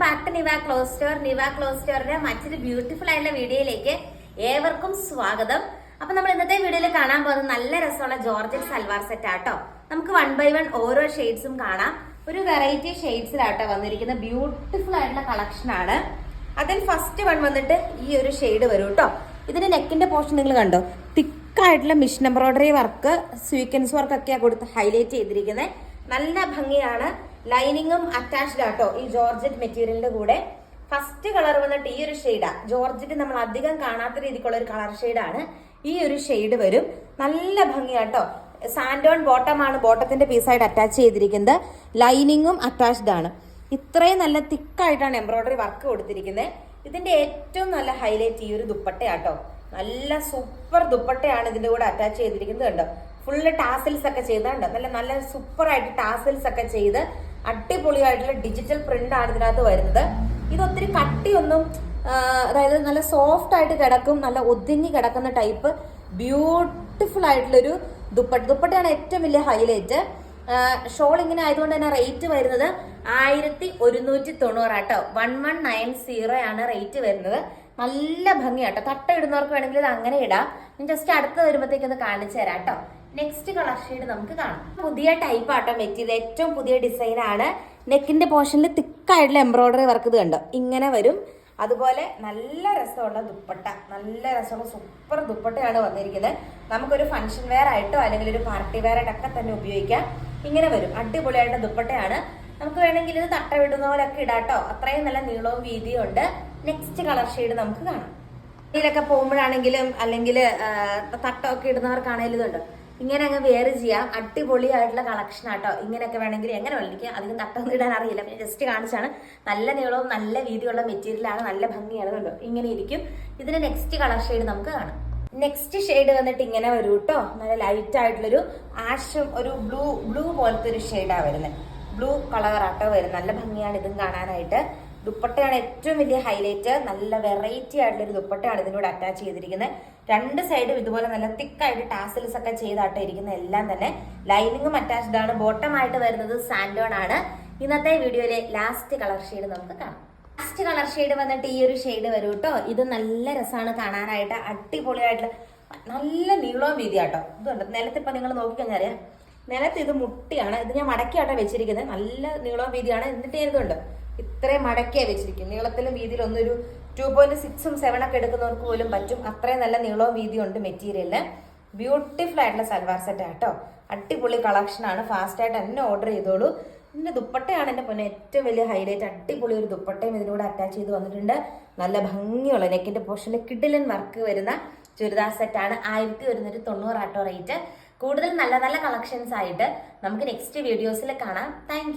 Back to Niva clothes store Niva clothes സ്റ്റോറിന്റെ മറ്റൊരു beautiful ആയിട്ടുള്ള വീഡിയോയിലേക്ക് ഏവർക്കും സ്വാഗതം. അപ്പൊ നമ്മൾ ഇന്നത്തെ വീഡിയോയിൽ കാണാൻ പോകുന്നത് നല്ല രസമുള്ള ജോർജറ്റ് സൽവാർ സെറ്റ് ആട്ടോ നമുക്ക് വൺ ബൈ വൺ ഓരോ ഷെയ്ഡ്സും കാണാം. ഒരു വെറൈറ്റി ഷെയ്ഡ്സിലാട്ടോ വന്നിരിക്കുന്ന ബ്യൂട്ടിഫുൾ ആയിട്ടുള്ള കളക്ഷൻ ആണ്. അതിൽ ഫസ്റ്റ് വൺ വന്നിട്ട് ഈ ഒരു ഷെയ്ഡ് വരും കേട്ടോ ഇതിന്റെ നെക്കിന്റെ പോർഷൻ നിങ്ങൾ കണ്ടോ? തിക്കായിട്ടുള്ള machine embroidery work sequins work ഒക്കെയാണ് കൊടുത്ത് ഹൈലൈറ്റ് ചെയ്തിരിക്കുന്നത് നല്ല ഭംഗിയാണ്. ലൈനിങ്ങും അറ്റാച്ച്ഡ് ആട്ടോ ഈ ജോർജറ്റ് മെറ്റീരിയലിന്റെ കൂടെ. ഫസ്റ്റ് കളർ വന്നിട്ട് ഈ ഒരു ഷെയ്ഡാ ജോർജറ്റ് നമ്മൾ അധികം കാണാത്ത രീതിക്കുള്ള ഒരു കളർ ഷെയ്ഡാണ് ഈ ഒരു ഷെയ്ഡ് വരും. നല്ല ഭംഗിയാട്ടോ സാൻഡോൺ ബോട്ടമാണ് ബോട്ടത്തിന്റെ പീസായിട്ട് അറ്റാച്ച് ചെയ്തിരിക്കുന്നത്. ലൈനിങ്ങും അറ്റാച്ച്ഡ് ആണ്. ഇത്രയും നല്ല തിക്കായിട്ടാണ് എംബ്രോയിഡറി വർക്ക് കൊടുത്തിരിക്കുന്നത്. ഇതിന്റെ ഏറ്റവും നല്ല ഹൈലൈറ്റ് ഈ ഒരു ദുപ്പട്ടയാട്ടോ നല്ല സൂപ്പർ ദുപ്പട്ടയാണ് ഇതിന്റെ കൂടെ അറ്റാച്ച് ചെയ്തിരിക്കുന്നത് കണ്ടോ? ഫുള്ള് ടാസിൽസ് ഒക്കെ ചെയ്തുണ്ട് നല്ല നല്ല സൂപ്പറായിട്ട് ടാസൽസ് ടാസിൽസ് ഒക്കെ ചെയ്ത് അടിപൊളിയായിട്ടുള്ള ഡിജിറ്റൽ പ്രിന്റ് ആണ് ഇതിനകത്ത് വരുന്നത്. ഇത് ഒത്തിരി കട്ടിയൊന്നും അതായത് നല്ല സോഫ്റ്റ് ആയിട്ട് കിടക്കും നല്ല ഒതുങ്ങി കിടക്കുന്ന ടൈപ്പ് ബ്യൂട്ടിഫുൾ ആയിട്ടുള്ളൊരു ദുപ്പട്ട. ദുപ്പട്ടയാണ് ഏറ്റവും വലിയ ഹൈലൈറ്റ് ഷോൾ ഇങ്ങനെ ആയതുകൊണ്ട് തന്നെ റേറ്റ് വരുന്നത് ആയിരത്തി ഒരുന്നൂറ്റി തൊണ്ണൂറാട്ടോ വൺ വൺ നയൻ സീറോ ആണ് റേറ്റ് വരുന്നത്. നല്ല ഭംഗിയാട്ടോ. തട്ട ഇടുന്നവർക്ക് വേണമെങ്കിൽ ഇത് അങ്ങനെ ഇടാം. ഞാൻ ജസ്റ്റ് അടുത്ത് വരുമ്പോഴത്തേക്ക് ഒന്ന് കാണിച്ചു തരാം കേട്ടോ നെക്സ്റ്റ് കളർ ഷെയ്ഡ് നമുക്ക് കാണാം. പുതിയ ടൈപ്പ് ആട്ടോ മെറ്റീരിയൽ. ഏറ്റവും പുതിയ ഡിസൈൻ ആണ്. നെക്കിന്റെ പോർഷനിൽ തിക്കായിട്ടുള്ള എംബ്രോയിഡറി വർക്ക് ഇത് കണ്ടോ? ഇങ്ങനെ വരും. അതുപോലെ നല്ല രസമുള്ള ദുപ്പട്ട. നല്ല രസമുള്ള സൂപ്പർ ദുപ്പട്ടയാണ് വന്നിരിക്കുന്നത്. നമുക്കൊരു ഫംഗ്ഷൻ വെയർ ആയിട്ടോ അല്ലെങ്കിൽ ഒരു പാർട്ടി വെയർ ആയിട്ടൊക്കെ തന്നെ ഉപയോഗിക്കാം. ഇങ്ങനെ വരും. അടിപൊളിയായിട്ട് ദുപ്പട്ടയാണ്. നമുക്ക് വേണമെങ്കിൽ ഇത് തട്ട വിടുന്ന പോലൊക്കെ ഇടാട്ടോ അത്രയും നല്ല നീളവും വീതിയും ഉണ്ട്. നെക്സ്റ്റ് കളർ ഷെയ്ഡ് നമുക്ക് കാണാം. ഇതിലൊക്കെ പോകുമ്പോഴാണെങ്കിലും അല്ലെങ്കിൽ തട്ടമൊക്കെ ഇടുന്നവർക്കാണെങ്കിലും ഇതുണ്ട് ഇങ്ങനെ അങ്ങ് വെയർ ചെയ്യാം. അടിപൊളിയായിട്ടുള്ള കളക്ഷൻ ആട്ടോ ഇങ്ങനെയൊക്കെ വേണമെങ്കിൽ എങ്ങനെ എനിക്ക് അധികം തട്ടൊന്നും ഇടാൻ അറിയില്ല. പിന്നെ ജസ്റ്റ് കാണിച്ചാണ്. നല്ല നീളവും നല്ല വീതിയുള്ള മെറ്റീരിയലാണ് നല്ല ഭംഗിയാണ് കണ്ടോ? ഇങ്ങനെ ഇരിക്കും. ഇതിന്റെ നെക്സ്റ്റ് കളർ ഷെയ്ഡ് നമുക്ക് കാണാം. നെക്സ്റ്റ് ഷെയ്ഡ് വന്നിട്ട് ഇങ്ങനെ വരും കേട്ടോ നല്ല ലൈറ്റ് ആയിട്ടുള്ളൊരു ആഷും ഒരു ബ്ലൂ ബ്ലൂ പോലത്തെ ഒരു ഷെയ്ഡാണ് വരുന്നത് ബ്ലൂ കളർ ആട്ടോ വരുന്നത് നല്ല ഭംഗിയാണ് ഇതും കാണാനായിട്ട്. ദുപ്പട്ടയാണ് ഏറ്റവും വലിയ ഹൈലൈറ്റ് നല്ല വെറൈറ്റി ആയിട്ടുള്ള ഒരു ദുപ്പട്ടയാണ് ഇതിനോട് അറ്റാച്ച് ചെയ്തിരിക്കുന്നത്. രണ്ട് സൈഡും ഇതുപോലെ നല്ല തിക്കായിട്ട് ടാസൽസ് ഒക്കെ ചെയ്താട്ടോ ഇരിക്കുന്ന എല്ലാം തന്നെ. ലൈനിങ്ങും അറ്റാച്ച്ഡ് ആണ്. ബോട്ടം ആയിട്ട് വരുന്നത് സാൻഡോൺ ആണ്. ഇന്നത്തെ വീഡിയോയിലെ ലാസ്റ്റ് കളർ ഷെയ്ഡ് നമുക്ക് കാണാം. ലാസ്റ്റ് കളർ ഷെയ്ഡ് വന്നിട്ട് ഈ ഒരു ഷെയ്ഡ് വരും കേട്ടോ ഇത് നല്ല രസമാണ് കാണാനായിട്ട്. അടിപൊളിയായിട്ട്. നല്ല നീളവും വീതിയാട്ടോ. ഇതുണ്ട്. നിലത്തിപ്പോ നിങ്ങൾ നോക്കിക്കഴിഞ്ഞാൽ നിലത്ത് ഇത് മുട്ടിയാണ്. ഇത് ഞാൻ മടക്കിയാട്ടോ വെച്ചിരിക്കുന്നത്. നല്ല നീളവും വീതിയാണ്. എന്നിട്ട് ഇതുണ്ട്. ഇത്രയും മടക്കിയാ വെച്ചിരിക്കും നീളത്തിലും വീതിയിലും ഒന്നൊരു ടു പോയിന്റ് സിക്സും സെവൻ ഒക്കെ എടുക്കുന്നവർക്ക് പോലും പറ്റും. അത്രയും നല്ല നീളവും വീതിയും ഉണ്ട് മെറ്റീരിയലിന് ബ്യൂട്ടിഫുൾ ആയിട്ടുള്ള സൽവാർ സെറ്റ് ആട്ടോ അടിപൊളി കളക്ഷനാണ് ആണ്. ഫാസ്റ്റ് ആയിട്ട് തന്നെ ഓർഡർ ചെയ്തോളൂ. ഇതിന്റെ ദുപ്പട്ടയാണ് എന്റെ പൊന്നെ ഏറ്റവും വലിയ ഹൈലൈറ്റ് അടിപൊളി ഒരു ദുപ്പട്ടയും ഇതിനോട് അറ്റാച്ച് ചെയ്ത് വന്നിട്ടുണ്ട്. നല്ല ഭംഗിയുള്ള നെക്കിന്റെ പോർഷനിൽ കിഡിലൻ വർക്ക് വരുന്ന ചുരിദാർ സെറ്റാണ് ആയിരത്തി ഒരുന്നൂറ്റി തൊണ്ണൂറ് ആട്ടോ റേറ്റ് കൂടുതൽ നല്ല നല്ല കളക്ഷൻസ് ആയിട്ട് നമുക്ക് നെക്സ്റ്റ് വീഡിയോസിൽ കാണാം. താങ്ക്